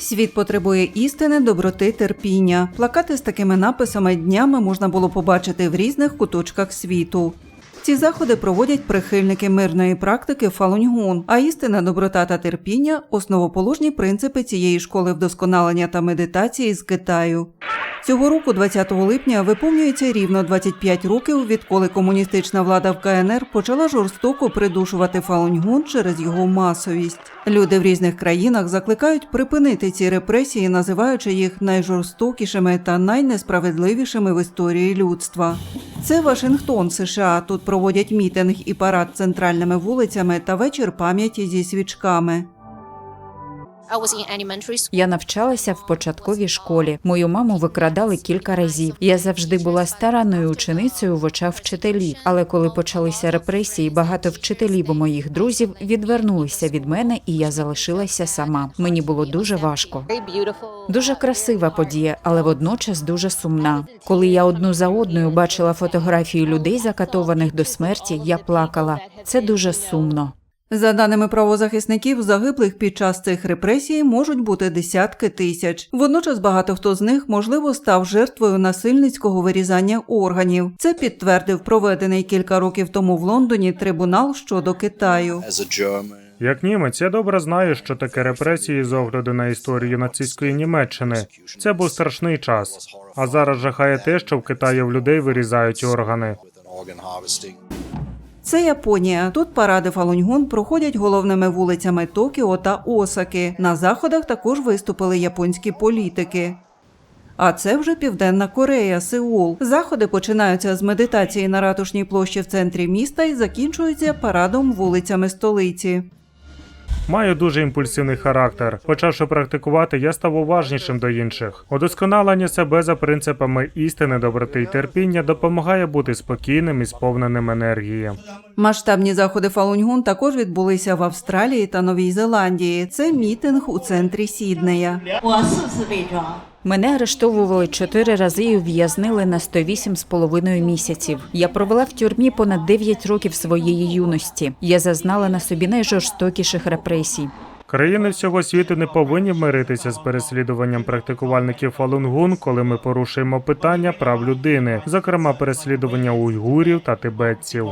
Світ потребує істини, доброти, терпіння. Плакати з такими написами днями можна було побачити в різних куточках світу. Ці заходи проводять прихильники мирної практики Фалуньгун, а істина, доброта та терпіння основоположні принципи цієї школи вдосконалення та медитації з Китаю. Цього року, 20 липня, виповнюється рівно 25 років, відколи комуністична влада в КНР почала жорстоко придушувати Фалуньгун через його масовість. Люди в різних країнах закликають припинити ці репресії, називаючи їх найжорстокішими та найнесправедливішими в історії людства. Це Вашингтон, США. Тут проводять мітинг і парад центральними вулицями та вечір пам'яті зі свічками. Я навчалася в початковій школі. Мою маму викрадали кілька разів. Я завжди була старанною ученицею в очах вчителів. Але коли почалися репресії, багато вчителів у моїх друзів відвернулися від мене, і я залишилася сама. Мені було дуже важко. Дуже красива подія, але водночас дуже сумна. Коли я одну за одною бачила фотографії людей, закатованих до смерті, я плакала. Це дуже сумно. За даними правозахисників, загиблих під час цих репресій можуть бути десятки тисяч. Водночас багато хто з них, можливо, став жертвою насильницького вирізання органів. Це підтвердив проведений кілька років тому в Лондоні трибунал щодо Китаю. as. Як німець, я добре знаю, що таке репресії з огляду на історію нацистської Німеччини. Це був страшний час. А зараз жахає те, що в Китаї в людей вирізають органи. Це Японія. Тут паради Фалуньгун проходять головними вулицями Токіо та Осаки. На заходах також виступили японські політики. А це вже Південна Корея, Сеул. Заходи починаються з медитації на ратушній площі в центрі міста і закінчуються парадом вулицями столиці. Маю дуже імпульсивний характер. Почавши практикувати, я став уважнішим до інших. Удосконалення себе за принципами істини, доброти і терпіння допомагає бути спокійним і сповненим енергії. Масштабні заходи Фалуньгун також відбулися в Австралії та Новій Зеландії. Це мітинг у центрі Сіднея. Мене арештовували чотири рази і ув'язнили на 108,5 місяців. Я провела в тюрмі понад 9 років своєї юності. Я зазнала на собі найжорстокіших репресій. Країни всього світу не повинні миритися з переслідуванням практикувальників Фалунгун, коли ми порушуємо питання прав людини, зокрема переслідування уйгурів та тибетців.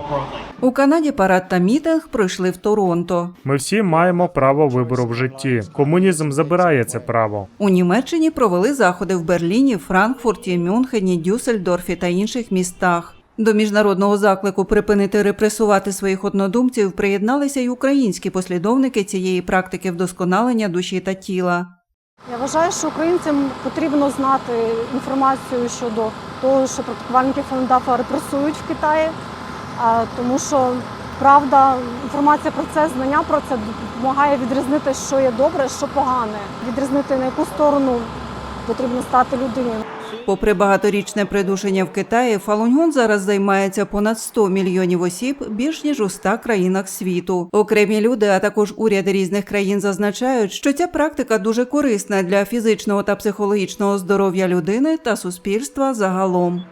У Канаді парад та мітинг пройшли в Торонто. Ми всі маємо право вибору в житті. Комунізм забирає це право. У Німеччині провели заходи в Берліні, Франкфурті, Мюнхені, Дюссельдорфі та інших містах. До міжнародного заклику припинити репресувати своїх однодумців приєдналися й українські послідовники цієї практики вдосконалення душі та тіла. Я вважаю, що українцям потрібно знати інформацію щодо того, що практикувальники ФНДАФа репресують в Китаї, тому що правда, інформація про це, знання про це допомагає відрізнити, що є добре, що погане, відрізнити на яку сторону потрібно стати людині. Попри багаторічне придушення в Китаї, Фалуньгун зараз займається понад 100 мільйонів осіб більш ніж у 100 країнах світу. Окремі люди, а також уряди різних країн зазначають, що ця практика дуже корисна для фізичного та психологічного здоров'я людини та суспільства загалом.